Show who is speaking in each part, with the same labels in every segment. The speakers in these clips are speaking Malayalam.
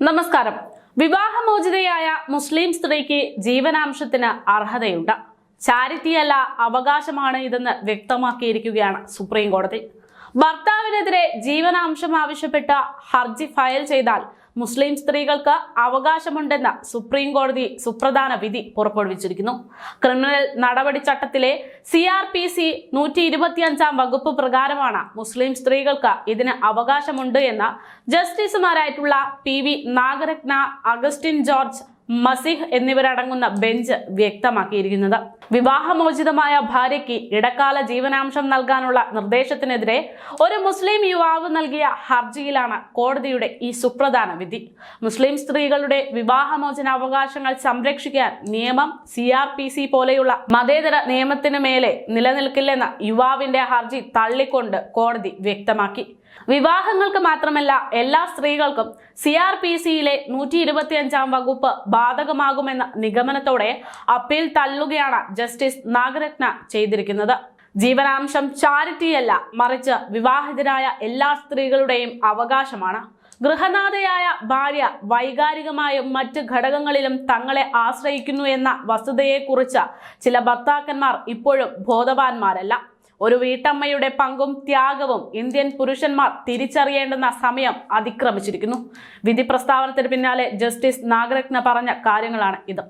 Speaker 1: നമസ്കാരം. വിവാഹമോചിതയായ മുസ്ലിം സ്ത്രീക്ക് ജീവനാംശത്തിന് അർഹതയുണ്ട്. ചാരിറ്റിയല്ല അവകാശമാണ് ഇതെന്ന് വ്യക്തമാക്കിയിരിക്കുകയാണ് സുപ്രീം കോടതി. ഭർത്താവിനെതിരെ ജീവനാംശം ആവശ്യപ്പെട്ട ഹർജി ഫയൽ ചെയ്താൽ മുസ്ലിം സ്ത്രീകൾക്ക് അവകാശമുണ്ടെന്ന സുപ്രീം കോടതി സുപ്രധാന വിധി പുറപ്പെടുവിച്ചിരിക്കുന്നു. ക്രിമിനൽ നടപടി ചട്ടത്തിലെ സി ആർ പി സി നൂറ്റി ഇരുപത്തിയഞ്ചാം വകുപ്പ് പ്രകാരമാണ് മുസ്ലിം സ്ത്രീകൾക്ക് ഇതിന് അവകാശമുണ്ട് എന്ന് ജസ്റ്റിസുമാരായിട്ടുള്ള പി വി നാഗരത്ന അഗസ്റ്റിൻ ജോർജ് മസിഹ് എന്നിവരടങ്ങുന്ന ബെഞ്ച് വ്യക്തമാക്കിയിരിക്കുന്നത്. വിവാഹമോചിതമായ ഭാര്യയ്ക്ക് ഇടക്കാല ജീവനാംശം നൽകാനുള്ള നിർദ്ദേശത്തിനെതിരെ ഒരു മുസ്ലിം യുവാവ് നൽകിയ ഹർജിയിലാണ് കോടതിയുടെ ഈ സുപ്രധാന വിധി. മുസ്ലിം സ്ത്രീകളുടെ വിവാഹമോചന അവകാശങ്ങൾ സംരക്ഷിക്കാൻ നിയമം സി ആർ പി സി പോലെയുള്ള മതേതര നിയമത്തിന് മേലെ നിലനിൽക്കില്ലെന്ന യുവാവിന്റെ ഹർജി തള്ളിക്കൊണ്ട് കോടതി വ്യക്തമാക്കി. വിവാഹങ്ങൾക്ക് മാത്രമല്ല എല്ലാ സ്ത്രീകൾക്കും സി ആർ പി സിയിലെ നൂറ്റി ഇരുപത്തിയഞ്ചാം വകുപ്പ് ബാധകമാകുമെന്ന നിഗമനത്തോടെ അപ്പീൽ തള്ളുകയാണ് ജസ്റ്റിസ് നാഗരത്ന ചെയ്തിരിക്കുന്നത്. ജീവനാംശം ചാരിറ്റിയല്ല മറിച്ച് വിവാഹിതരായ എല്ലാ സ്ത്രീകളുടെയും അവകാശമാണ്. ഗൃഹനാഥയായ ഭാര്യ വൈകാരികമായും മറ്റ് ഘടകങ്ങളിലും തങ്ങളെ ആശ്രയിക്കുന്നു എന്ന വസ്തുതയെക്കുറിച്ച് ചില ഭർത്താക്കന്മാർ ഇപ്പോഴും ബോധവാന്മാരല്ല. ഒരു വീട്ടമ്മയുടെ പങ്കും ത്യാഗവും ഇന്ത്യൻ പുരുഷന്മാർ തിരിച്ചറിയേണ്ടുന്ന സമയം അതിക്രമിച്ചിരിക്കുന്നു. വിധി പ്രസ്താവനത്തിന് പിന്നാലെ ജസ്റ്റിസ് നാഗരത്ന പറഞ്ഞ കാര്യങ്ങളാണ് ഇത്.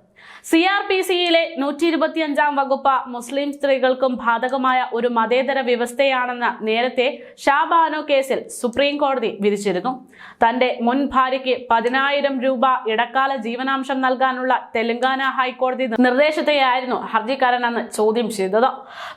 Speaker 1: സി ആർ പി സിയിലെ നൂറ്റി ഇരുപത്തിയഞ്ചാം വകുപ്പ് മുസ്ലിം സ്ത്രീകൾക്കും ബാധകമായ ഒരു മതേതര വ്യവസ്ഥയാണെന്ന് നേരത്തെ ഷാബാനോ കേസിൽ സുപ്രീം കോടതി വിധിച്ചിരുന്നു. തന്റെ മുൻ ഭാര്യയ്ക്ക് പതിനായിരം രൂപ ഇടക്കാല ജീവനാംശം നൽകാനുള്ള തെലങ്കാന ഹൈക്കോടതി നിർദ്ദേശത്തെയായിരുന്നു ഹർജിക്കാരൻ അന്ന് ചോദ്യം ചെയ്തത്.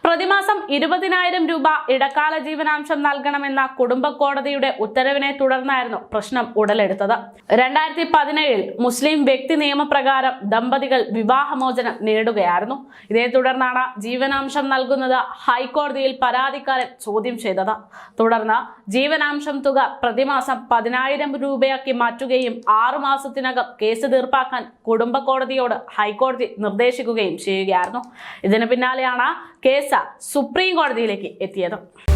Speaker 1: പ്രതിമാസം ഇരുപതിനായിരം രൂപ ഇടക്കാല ജീവനാംശം നൽകണമെന്ന കുടുംബ കോടതിയുടെ ഉത്തരവിനെ തുടർന്നായിരുന്നു പ്രശ്നം ഉടലെടുത്തത്. രണ്ടായിരത്തി പതിനേഴിൽ മുസ്ലിം വ്യക്തി നിയമപ്രകാരം ദമ്പതികൾ വിവാഹമോചനം നേടുകയായിരുന്നു. ഇതേ തുടർന്നാണ് ജീവനാംശം നൽകുന്നത് ഹൈക്കോടതിയിൽ പരാതിക്കാരൻ ചോദ്യം ചെയ്തത്. തുടർന്ന് ജീവനാംശം തുക പ്രതിമാസം പതിനായിരം രൂപയാക്കി മാറ്റുകയും ആറുമാസത്തിനകം കേസ് തീർപ്പാക്കാൻ കുടുംബ കോടതിയോട് ഹൈക്കോടതി നിർദ്ദേശിക്കുകയും ചെയ്യുകയായിരുന്നു. ഇതിന് പിന്നാലെയാണ് കേസ് സുപ്രീം കോടതിയിലേക്ക് എത്തിയത്